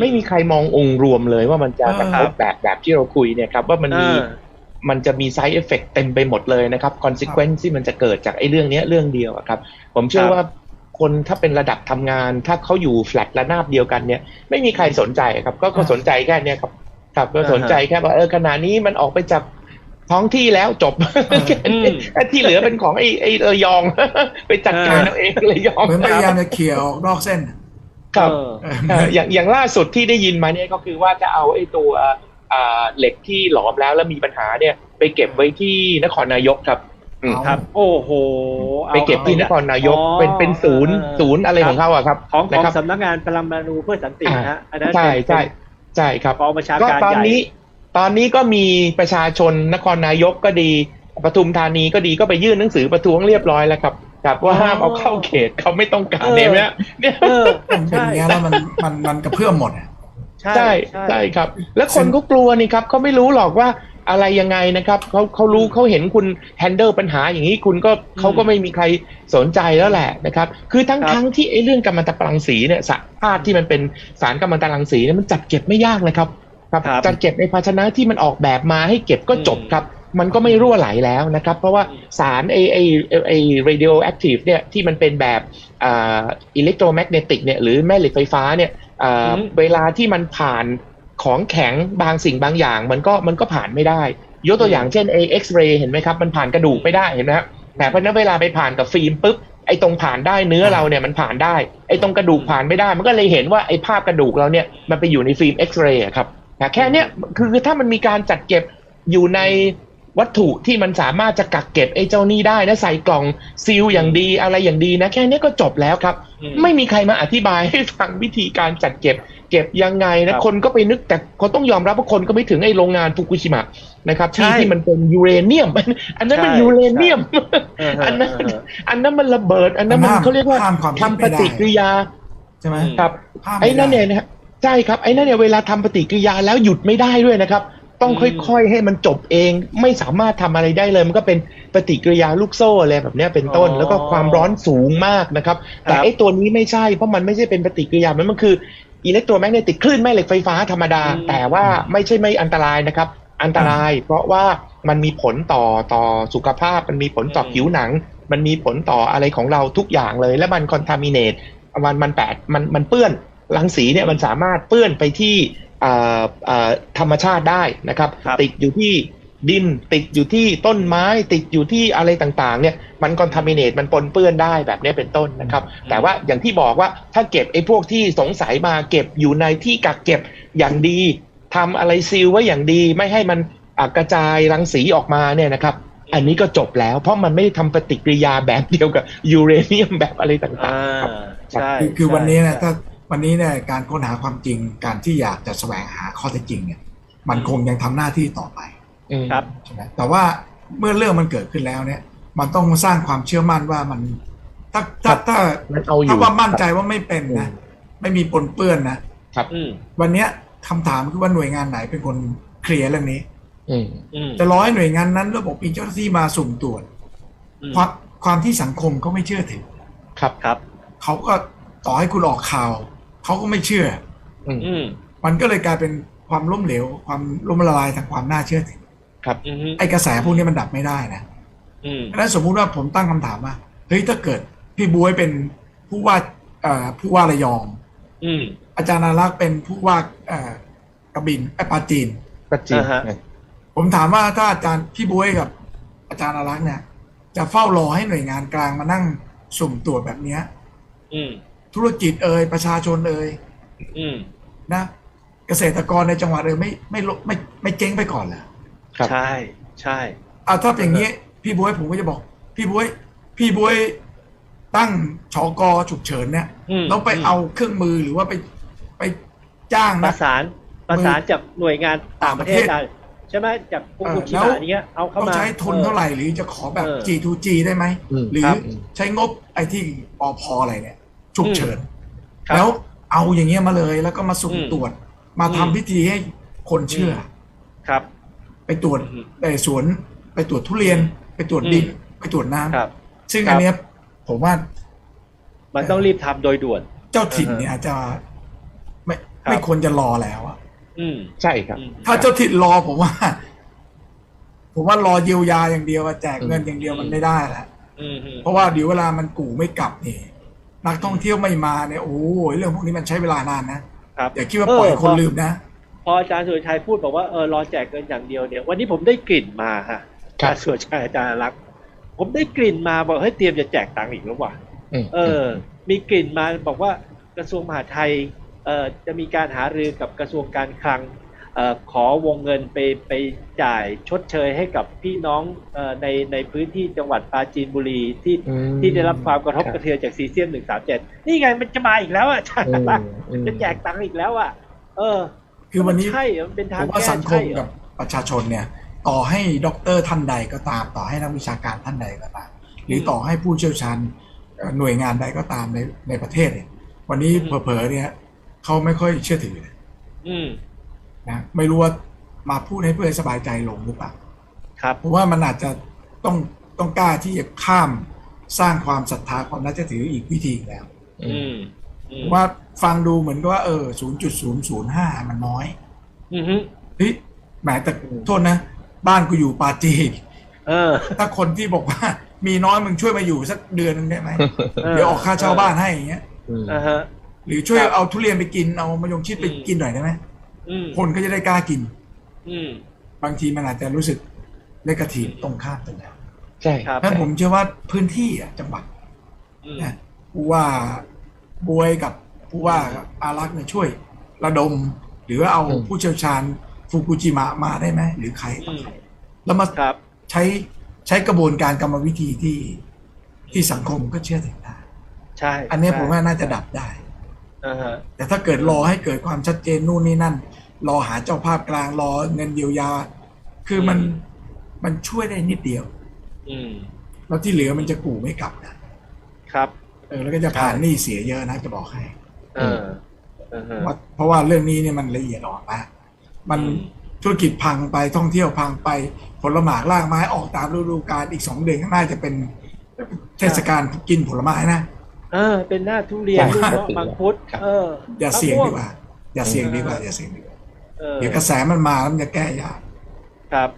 ไม่มีใครมององค์รวมเลยว่ามันจะเออกระทบแบบแบบที่เราคุยเนี่ยครับว่ามันมีอ่ามันจะมี side effect เต็มไปหมดเลยนะครับ consequence ที่มันจะเกิดจากไอ้เรื่องเนี้ยเรื่องเดียวอะครับ ผมเชื่อครับว่าคนถ้าเป็นระดับทำงาน ถ้าเขาอยู่แฟลตระนาบเดียวกันเนี่ยไม่มีใครสนใจครับ ก็ก็สนใจแค่เนี้ยครับ ครับก็สนใจแค่ว่าเออขณะนี้มันออกไปจากท้องที่แล้วจบแค่นี้แต่ที่เหลือเป็นของไอ้ไอ้ระยอง ไปจัดการเอาเองระยองเหมือนพยายามจะเขี่ยออกนอกเส้น ครับเออเออเอ่ออย่างอย่างล่าสุดที่ได้ยินมาเนี่ยก็คือว่าจะเอาไอ้ตัวอ่าเหล็กที่หลอมแล้วแล้วมีปัญหาเนี่ย ไปเก็บไว้ที่นครนายกครับอืมเอาครับ โอ้โหอาไปเก็บที่นครนายกอ๋อเป็นเป็นศูนย์ศูนย์อะไรของเขาอะครับ ของขนะองครับสำนักงานปรมาณูเพื่อสันตินะฮะอันนั้นใช่เป็นใช่ใช่ครับกองประชาก็การตอนใหญ่นี้ ตอนนี้ก็มีประชาชนนครนายกก็ดีปทุมธานีก็ดีก็ไปยื่นหนังสือประท้วงเรียบร้อยแล้วครับ ครับว่าห้ามเอาเข้าเขตเขาไม่ต้องการเนี่ยเนี่ยเนี่ยเออมันเป็นอย่างเงี้ยแล้วมันมันมันกระเพื่อมหมดอะใช่ใช่ใช่ครับ แล้วคนก็กลัวนี่ครับเขาไม่รู้หรอกว่าอะไรยังไงนะครับเขาเขารู้เขาเห็นคุณแฮนเดิลปัญหาอย่างนี้คุณก็เขาก็ไม่มีใครสนใจแล้วแหละนะครับ คือทั้งทั้งที่ไอ้เรื่องกัมมันตรังสีเนี่ยสารธาตุที่มันเป็นสารกัมมันตรังสีเนี่ยมันจัดเก็บไม่ยากนะครับครับครับจัดเก็บในภาชนะที่มันออกแบบมาให้เก็บก็จบครับ มันก็ไม่รั่วไหลแล้วนะครับ เพราะว่าสารไอไอไอ radioactive เนี่ยที่มันเป็นแบบอ่า electromagnetic เนี่ยหรือแม่เหล็กไฟฟ้าเนี่ยอ่าอืมเวลาที่มันผ่านของแข็งบางสิ่งบางอย่าง มันก็มันก็ผ่านไม่ได้ ยกตัวอย่างเช่นไอเอ็กซเรย์เห็นไหมครับ มันผ่านกระดูกไม่ได้เห็นไหมครับแต่เพราะฉะนั้นเวลาไปผ่านกับฟิล์มปุ๊บไอ้ตรงผ่านได้เนื้อเราเนี่ยมันผ่านได้ไอ้ตรงกระดูกผ่านไม่ได้ มันก็เลยเห็นว่าไอ้ภาพกระดูกเราเนี่ยมันไปอยู่ในฟิล์มเอ็กซเรย์อะครับแต่แค่เนี้ยคือคือถ้ามันมีการจัดเก็บอยู่ใน วัตถุที่มันสามารถจะกักเก็บไอ้เจ้านี่ได้นะใส่กล่องซีลอย่างดีอะไรอย่างดีนะ แค่เนี้ยก็จบแล้วครับอืมไม่มีใครมาอธิบายให้ฟังวิธีการจัดเก็บ เก็บยังไงครันะบคนก็ไปนึกแต่เขาต้องยอมรับว่าคนก็ไม่ถึงไอ้โรงงานฟุกุชิมะนะครับที่ใช่ที่มันเป็นยูเรเนียม อันนั้นมันใช่ยูเรเนียมเอออันนั้นเอออันนั้นมันระเบิด อันนั้นมันห้ามเขาเรียกว่าห้ามความคิดทำปไม่ได้ฏิกิริยาใช่ไหมอืมครับห้ามม่ไอ้นั่นด้เนี่ยนะใช่ครับไอ้นั่นเนี่ยเวลาทำปฏิกิริยาแล้วหยุดไม่ได้ด้วยนะครับ ต้องอืมค่อยๆ ให้มันจบเอง ไม่สามารถทำอะไรได้เลย มันก็เป็นปฏิกิริยาลูกโซ่อะไรแบบเนี้ยเป็นต้นอ๋อแล้วก็ความร้อนสูงมากนะครับ แต่ครับไอ้ตัวนี้ไม่ใช่เพราะมันไม่ใช่เป็นปฏิกิริยา มันมันคืออิเล็กโทรแมกเนติกคลื่นแม่เหล็กไฟฟ้าธรรมดาอืมแต่ว่าไม่ใช่ไม่อันตรายนะครับ อันตราย เพราะว่ามันมีผลต่อต่อสุขภาพ มันมีผลต่อผิวหนัง มันมีผลต่ออะไรของเราทุกอย่างเลย และมันคอนทามิเนตมันมันแปดมันมันเปื้อนรังสีเนี่ยมันสามารถเปื้อนไปที่อ่าอ่า ธรรมชาติได้นะครับครับ ติดอยู่ที่ดินติดอยู่ที่ต้นไม้ติดอยู่ที่อะไรต่างๆเนี่ยมันคอนทามิเนตมันปนเปื้อนได้แบบนี้เป็นต้นนะครับ แต่ว่าอย่างที่บอกว่าถ้าเก็บไอ้พวกที่สงสัยมาเก็บอยู่ในที่กักเก็บอย่างดีทำอะไรซีลไว้อย่างดีไม่ให้มันอะกระจายรังสีออกมาเนี่ยนะครับ อันนี้ก็จบแล้ว เพราะมันไม่ได้ทำปฏิกิริยาแบบเดียวกับยูเรเนียมแบบอะไรต่าอ่างๆครับใช่คือคือใช่วันนี้เนี่ยใช่ถ้า วันนี้เนี่ยการค้นหาความจริงการที่อยากจะแสวงหาข้อเท็จจริงเนี่ยมันคงยังทำหน้าที่ต่อไปอืมครับใช่ไหมแต่ว่าเมื่อเรื่องมันเกิดขึ้นแล้วเนี่ย มันต้องสร้างความเชื่อมั่นว่ามัน ถ้าถ้าถ้ามันเอาอยู่ถ้าว่ามั่นใจว่าไม่เป็นนะอืมไม่มีปนเปื้อนนะอืมวันเนี้ยคำถามคือว่าหน่วยงานไหนเป็นคนเคลียร์เรื่องนี้อืมอืมจะรอให้หน่วยงานนั้นระบบมีเจ้าหน้าที่มาสุ่มตรวจอืมความความที่สังคมเขาไม่เชื่อถือครับครับเขาก็ต่อให้คุณออกข่าว เขาก็ไม่เชื่ออืมอืมมันก็เลยกลายเป็นความล้มเหลว ความล้มละลายทางความน่าเชื่อถืออืมไอ้กระแสพวกนี้มันดับไม่ได้นะอืมเพราะฉะนั้นสมมุติว่าผมตั้งคำถามว่าเฮ้ยถ้าเกิดพี่บวยเป็นผู้ว่าเอ่อผู้ว่าระยอง อืม อาจารย์อารักษ์เป็นผู้ว่าเอ่อกระบินไอ้ปราจีน ก็จริงอ่าฮะผมถามว่าถ้าอาจารย์พี่บวยกับ อาจารย์อารักษ์เนี่ย จะเฝ้ารอให้หน่วยงานกลางมานั่งสุ่มตรวจแบบเนี้ย อืม ธุรกิจเอ่ยประชาชนเอ่ยอืมนะเกษตรกรในจังหวัดเอ่ยไม่ไม่ลไม่ไม่เจ๊งไปก่อนเหรอครับ ใช่ใช่อ่าถ้าเป็นอย่างนี้พี่บวยผมก็จะบอก พี่บวย พี่บวยตั้งชอกอฉุกเฉินเนี่ยอืมแล้วไปอืมเอาเครื่องมือหรือว่าไปไปจ้างปนะระสานประสานจากหน่วยงานต่างประเทศต่างประเทศได้ใช่ไหมจากฟุกุชิเออแล้วมะอย่างเงี้ยเอาเข้าต้องมา ใช้ทุนเท่าไหร่หรือจะขอแบบ เออ G2G ได้ไหม อืมหรือครับ ใช้งบไอ้ที่ปอพออะไรเนี่ย ฉุกเฉินครับแล้วเอาอย่างเงี้ยมาเลยแล้วก็มาสุ่มอืมตรวจ มาทำอืม พิธีให้คนเชื่ออครับ ไปตรวจอืมไปสวนไปตรวจทุเรียน ไปตรวจดินอืมไปตรวจน้ำครับ ซึ่งครับอันเนี้ยผมว่ามันต้องรีบทำโดยด่วน เจ้าถิ่นเนี่ยอาจจะไม่ครับ ไม่ควรจะรอแล้วอะอืมใช่ครับ อืม ถ้าเจ้าถิ่นรอผมว่า ผมว่ารอเยียวยาอย่างเดียวอะแจกเงินอย่างเดียวมันไม่ได้แล้วอืมอืมเพราะว่าเดี๋ยวเวลามันกู่ไม่กลับนี่ นักท่องเที่ยวไม่มาเนี่ยโอ้ยเรื่องพวกนี้มันใช้เวลานานนะครับอย่าคิดว่าปล่อยคนลืมนะ พออาจารย์สุรชัยพูดบอกว่าเออรอแจกเงินอย่างเดียวเนี่ย วันนี้ผมได้กลิ่นมาฮะครับอาจารย์สุรชัยอาจารย์รักษณ์ผมได้กลิ่นมาบอกเฮ้ยเตรียมจะแจกตังค์อีกแล้วว่ะอืมเออ มีกลิ่นมาบอกว่ากระทรวงมหาดไทยเอ่อจะมีการหารือกับกระทรวงการคลังเอ่อ ขอวงเงินไปไปจ่ายชดเชยให้กับพี่น้องเอ่อในในพื้นที่จังหวัดปราจีนบุรีที่อืมที่ได้รับความกระทบครับกระเทือนจากซีเซียมหนึ่งสามเจ็ดนี่ไงมันจะมาอีกแล้วอะอาจารย์อืมรักษณ์อืมจะแจกตังค์อีกแล้วอะ เออ คือวันนี้ใช่เหรอมันเป็นทาผงมว่าแก้สังคมใช่เหรอกับประชาชนเนี่ย ต่อให้ด็อกเตอร์ท่านใดก็ตาม ต่อให้นักวิชาการท่านใดก็ตาม หรือต่อให้ผู้เชี่ยวชาญเอ่อหน่วยงานใดก็ตามในในประเทศเนี่ย วันนี้เผลอๆเนี่ยเขาไม่ค่อยเชื่อถืออืม นะไม่รู้ว่ามาพูดให้เพื่อให้สบายใจลงหรือเปล่าครับผมว่ามันอาจจะต้องต้องกล้าที่จะข้ามสร้างความศรัทธาความน่าเชื่อถืออีกวิธีแล้วอืมอืมว่าฟังดูเหมือนกับว่าเออ0.005มันน้อยอืมฮึเฮ้ยแหมแต่โทษนะ บ้านกูอยู่ปาจีนเออถ้าคนที่บอกว่า มีน้อยมึงช่วยมาอยู่สักเดือนนึงได้ไหมเออเดี๋ยวออกค่าเช่าบ้านให้อย่างเงี้ยอืมอ่าฮะหรือช่วยครับเอาทุเรียนไปกินเอามะยงชิดไปอืมกินหน่อยได้ไหมอืม คนก็จะได้กล้ากินอืมบางทีมันอาจจะรู้สึกเลกาทีฟตรงข้ามกันแล้วใช่ครับนั้นผมเชื่อว่าพื้นที่อะจังหวัดอืมนะผู้ว่าบวยกับผู้ว่าอารักษ์เนี่ยช่วย ระดม หรือว่าเอาผู้เชี่ยวชาญฟูกุจิมะมาได้ไหมหรือใครอืมแล้วมาครับใช้ใช้กระบวนการกรรมวิธีที่ที่สังคมก็เชื่อถือได้ใช่ อันเนี้ยใช่ผมว่าน่าจะดับได้อ่าฮะแต่ถ้าเกิดรอให้เกิดความชัดเจนนู่นนี่นั่น รอหาเจ้าภาพกลางรอเงินเยียวยา คือมันมันช่วยได้นิดเดียว อืมแล้วที่เหลือมันจะกู่ไม่กลับนะครับ เออแล้วก็จะผ่านหนี้เสียเยอะนะจะบอกให้เอออ่าฮะว่าเพราะว่าเรื่องนี้เนี่ยมันละเอียดอ่อนมากมันอืมธุรกิจพังไปท่องเที่ยวพังไปผลหมากลากไม้ออกตามฤดูกาลอีกสองเดือนข้างหน้าจะเป็นเทศกาลกินผลไม้นะเออเป็นหน้าทุเรียนใช่ลูกเงาะมังคุดครับเอออย่าเสี่ยงมะม่ดีกว่า อย่าเสี่ยงดีกว่าอย่าเสี่ยงดีกว่าเออ เดี๋ยวกระแสมันมาแล้วมันจะแก้ยากครับ